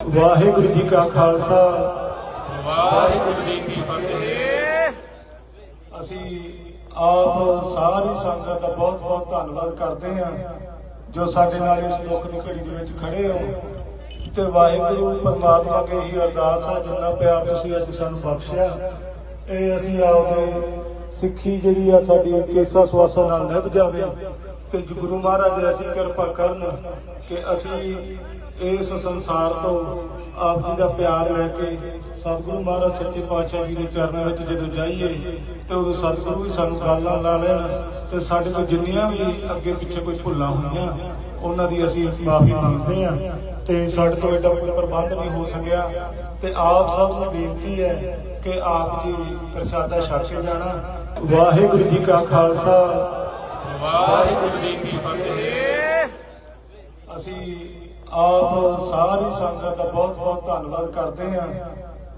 ਵਾਹਿਗੁਰੂ ਜੀ ਕਾ ਖਾਲਸਾ। ਵਾਹਿਗੁਰੂ ਜੀ ਕੀ ਫਤਿਹ। ਅਸੀਂ ਆਪ ਸਾਰੀ ਸੰਗਤ ਦਾ ਬਹੁਤ ਬਹੁਤ ਧੰਨਵਾਦ ਕਰਦੇ ਹਾਂ ਜੋ ਸਾਡੇ ਨਾਲ ਇਸ ਦੁੱਖ ਦੀ ਘੜੀ ਦੇ ਵਿੱਚ ਖੜੇ ਹੋ। ਤੇ ਵਾਹਿਗੁਰੂ ਪਰਮਾਤਮਾ ਅੱਗੇ ਹੀ ਅਰਦਾਸ ਹੈ ਜਿੰਨਾ ਪਿਆਰ ਤੁਸੀਂ ਅੱਜ ਸਾਨੂੰ ਬਖਸ਼ਿਆ। ਇਹ ਅਸੀਂ ਆਪਦੇ ਸਿੱਖੀ ਜਿਹੜੀ ਆ ਸਾਡੀ ਕੇਸਾ ਸਵਾਸਾ ਨਾਲ ਨਿਭ ਜਾਵੇ। ਤੇ ਗੁਰੂ ਮਹਾਰਾਜ ਐਸੀ ਕਿਰਪਾ ਕਰਨ ਕਿ ਅਸੀਂ ਇਸ ਸੰਸਾਰ ਤੋਂ ਆਪ ਜੀ ਦਾ ਪਿਆਰ ਲੈ ਕੇ ਸਤਿਗੁਰੂ ਮਹਾਰਾਜ ਸੱਚੇ ਪਾਤਸ਼ਾਹ ਜੀ ਦੇ ਚਰਨਾਂ ਵਿੱਚ ਜਦੋਂ ਜਾਈਏ ਤੇ ਉਦੋਂ ਸਤਿਗੁਰੂ ਵੀ ਸਾਨੂੰ ਗੱਲਾਂ ਲਾ ਲੈਣ ਤੇ ਸਾਡੇ ਤੋਂ ਜਿੰਨੀਆਂ ਵੀ ਅੱਗੇ ਪਿੱਛੇ ਕੋਈ ਭੁੱਲਾਂ ਹੋਈਆਂ, ਉਹਨਾਂ ਦੀ ਅਸੀਂ ਮਾਫੀ ਮੰਗਦੇ ਹਾਂ ਤੇ ਸਾਡੇ ਤੋਂ ਐਡਾ ਕੋਈ ਪ੍ਰਬੰਧ ਨਹੀਂ ਹੋ ਸਕਿਆ ਤੇ ਆਪ ਸਭ ਨੂੰ ਬੇਨਤੀ ਹੈ ਕਿ ਆਪ ਜੀ ਪ੍ਰਸ਼ਾਦਾ ਛਕ ਕੇ ਜਾਣਾ। ਵਾਹਿਗੁਰੂ ਜੀ ਕਾ ਖਾਲਸਾ ਵਾਹਿਗੁਰੂ ਜੀ ਕੀ ਫਤਿਹ। ਅਸੀਂ ਆਪ ਸਾਰੀ ਸੰਗਤ ਦਾ ਬਹੁਤ ਬਹੁਤ ਧੰਨਵਾਦ ਕਰਦੇ ਹਾਂ,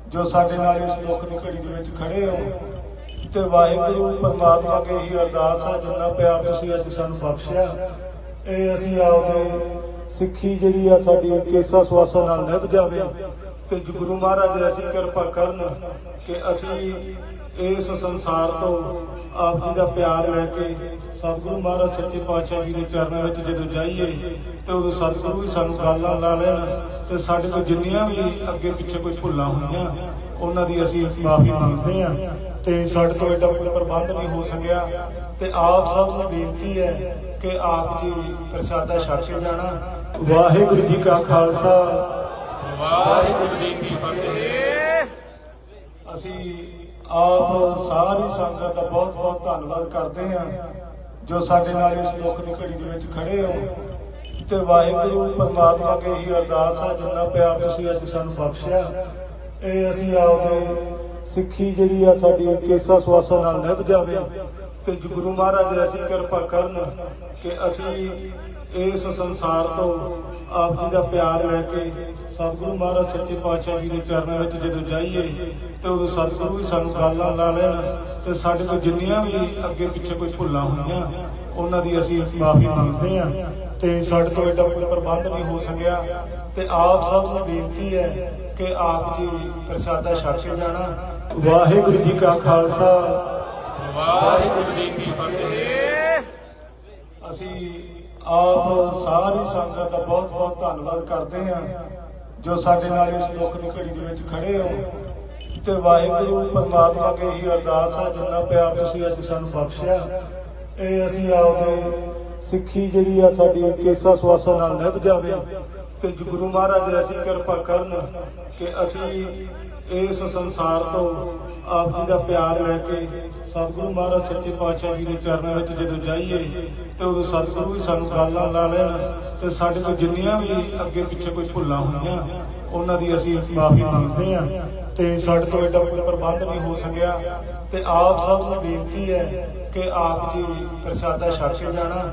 ਜੋ ਸਾਡੇ ਨਾਲ ਇਸ ਦੁੱਖ ਦੀ ਘੜੀ ਦੇ ਵਿੱਚ ਖੜੇ ਹੋ। ਤੇ ਵਾਹਿਗੁਰੂ, ਪਰਮਾਤਮਾ ਅੱਗੇ ਹੀ ਅਰਦਾਸ ਆ, ਜਿੰਨਾ ਪਿਆਰ ਤੁਸੀਂ ਅੱਜ ਸਾਨੂੰ ਬਖਸ਼ਿਆ, ਇਹ ਅਸੀਂ ਆਪਦੇ ਸਿੱਖੀ ਜਿਹੜੀ ਆ ਸਾਡੀ ਕੇਸਾ ਸਵਾਸਾ ਨਾਲ ਨਿਭ ਜਾਵੇ। ਤੇ ਗੁਰੂ ਮਹਾਰਾਜ ਐਸੀ ਕਿਰਪਾ ਕਰਨ ਕਿ ਅਸੀਂ ਇਸ ਸੰਸਾਰ ਤੋਂ ਆਪ ਜੀ ਦਾ ਪਿਆਰ ਲੈ ਕੇ ਸਤਿਗੁਰੂ ਮਹਾਰਾਜ ਸੱਚੇ ਪਾਤਸ਼ਾਹ ਜੀ ਦੇ ਚਰਨਾਂ ਵਿੱਚ ਜਦੋਂ ਜਾਈਏ ਤੇ ਉਦੋਂ ਸਤਿਗੁਰੂ ਵੀ ਸਾਨੂੰ ਗੱਲਾਂ ਲਾ ਲੈਣ ਤੇ ਸਾਡੇ ਤੋਂ ਜਿੰਨੀਆਂ ਵੀ ਅੱਗੇ ਪਿੱਛੇ ਕੋਈ ਭੁੱਲਾਂ ਹੋਈਆਂ, ਉਹਨਾਂ ਦੀ ਅਸੀਂ ਮਾਫੀ ਮੰਗਦੇ ਹਾਂ ਤੇ ਸਾਡੇ ਤੋਂ ਐਡਾ ਕੋਈ ਪ੍ਰਬੰਧ ਨਹੀਂ ਹੋ ਸਕਿਆ ਤੇ ਆਪ ਸਭ ਨੂੰ ਬੇਨਤੀ ਹੈ ਕਿ ਆਪ ਜੀ ਪ੍ਰਸ਼ਾਦਾ ਛਕ ਕੇ ਜਾਣਾ। ਵਾਹਿਗੁਰੂ ਜੀ ਕਾ ਖਾਲਸਾ। ਵਾਹਿਗੁਰੂ ਜੀ ਕੀ ਫਤਿਹ। ਅਸੀਂ ਆਪ ਸਾਰੀ ਸੰਗਤ ਦਾ ਬਹੁਤ ਬਹੁਤ ਧੰਨਵਾਦ ਕਰਦੇ ਹਾਂ, ਜੋ ਸਾਡੇ ਨਾਲ ਇਸ ਦੁੱਖ ਦੀ ਘੜੀ ਦੇ ਵਿੱਚ ਖੜੇ ਹੋ। ਤੇ ਵਾਹਿਗੁਰੂ ਪਰਮਾਤਮਾ ਅੱਗੇ ਹੀ ਅਰਦਾਸ ਹੈ ਜਿੰਨਾ ਪਿਆਰ ਤੁਸੀਂ ਅੱਜ ਸਾਨੂੰ ਬਖਸ਼ਿਆ। ਇਹ ਅਸੀਂ ਆਪਦੇ ਸਿੱਖੀ ਜਿਹੜੀ ਆ ਸਾਡੀ ਕੇਸਾ ਸਵਾਸਾ ਨਾਲ ਨਿਭ ਜਾਵੇ। ਤੇ ਗੁਰੂ ਮਹਾਰਾਜ ਐਸੀ ਕਿਰਪਾ ਕਰਨ ਕਿ ਅਸੀਂ ਇਸ ਸੰਸਾਰ ਤੋਂ ਆਪ ਜੀ ਦਾ ਪਿਆਰ ਲੈ ਕੇ ਸਤਿਗੁਰੂ ਮਹਾਰਾਜ ਸੱਚੇ ਪਾਤਸ਼ਾਹ ਜੀ ਦੇ ਚਰਨਾਂ ਵਿੱਚ ਜਦੋਂ ਜਾਈਏ ਤੇ ਉਦੋਂ ਸਤਿਗੁਰੂ ਵੀ ਸਾਨੂੰ ਗੱਲਾਂ ਲਾ ਲੈਣ ਤੇ ਸਾਡੇ ਤੋਂ ਜਿੰਨੀਆਂ ਵੀ ਅੱਗੇ ਪਿੱਛੇ ਕੋਈ ਭੁੱਲਾਂ ਹੋਈਆਂ ਉਹਨਾਂ ਦੀ ਅਸੀਂ ਮਾਫੀ ਮੰਗਦੇ ਹਾਂ ਤੇ ਸਾਡੇ ਤੋਂ ਐਡਾ ਕੋਈ ਪ੍ਰਬੰਧ ਨਹੀਂ ਹੋ ਸਕਿਆ ਤੇ ਆਪ ਸਭ ਨੂੰ ਬੇਨਤੀ ਹੈ ਕਿ ਆਪ ਜੀ ਪ੍ਰਸ਼ਾਦਾ ਛਕ ਕੇ ਜਾਣਾ। ਵਾਹਿਗੁਰੂ ਜੀ ਕਾ ਖਾਲਸਾ ਵਾਹਿਗੁਰੂ ਜੀ ਕੀ ਫਤਿਹ। ਅਸੀਂ ਆਪ ਸਾਰੀ ਸੰਗਤ ਦਾ ਬਹੁਤ ਬਹੁਤ ਧੰਨਵਾਦ ਕਰਦੇ ਹਾਂ, ਜੋ ਸਾਡੇ ਨਾਲ ਇਸ ਦੁੱਖ ਦੀ ਘੜੀ ਦੇ ਵਿੱਚ ਖੜੇ ਹੋ। ਤੇ ਵਾਹਿਗੁਰੂ, ਪਰਮਾਤਮਾ ਅੱਗੇ ਹੀ ਅਰਦਾਸ ਹੈ, ਜਿੰਨਾ ਪਿਆਰ ਤੁਸੀਂ ਅੱਜ ਸਾਨੂੰ ਬਖਸ਼ਿਆ, ਇਹ ਅਸੀਂ ਆਪਦੇ ਸਿੱਖੀ ਜਿਹੜੀ ਆ ਸਾਡੀ ਕੇਸਾ ਸਵਾਸਾ ਨਾਲ ਨਿਭ ਜਾਵੇ। ਤੇ ਗੁਰੂ ਮਹਾਰਾਜ ਐਸੀ ਕਿਰਪਾ ਕਰਨ ਕਿ ਅਸੀਂ ਇਸ ਸੰਸਾਰ ਤੋਂ ਆਪ ਜੀ ਦਾ ਪਿਆਰ ਲੈ ਕੇ ਸਤਿਗੁਰੂ ਮਹਾਰਾਜ ਸੱਚੇ ਪਾਤਸ਼ਾਹ ਜੀ ਦੇ ਚਰਨਾਂ ਵਿੱਚ ਜਦੋਂ ਜਾਈਏ ਤੇ ਉਦੋਂ ਸਤਿਗੁਰੂ ਵੀ ਸਾਨੂੰ ਗੱਲਾਂ ਲਾ ਲੈਣ ਤੇ ਸਾਡੇ ਤੋਂ ਜਿੰਨੀਆਂ ਵੀ ਅੱਗੇ ਪਿੱਛੇ ਕੋਈ ਭੁੱਲਾਂ ਹੋਈਆਂ, ਉਹਨਾਂ ਦੀ ਅਸੀਂ ਮਾਫੀ ਮੰਗਦੇ ਹਾਂ ਤੇ ਸਾਡੇ ਤੋਂ ਐਡਾ ਕੋਈ ਪ੍ਰਬੰਧ ਨਹੀਂ ਹੋ ਸਕਿਆ ਤੇ ਆਪ ਸਭ ਨੂੰ ਬੇਨਤੀ ਹੈ ਕਿ ਆਪ ਜੀ ਪ੍ਰਸ਼ਾਦਾ ਛਕ ਕੇ ਜਾਣਾ।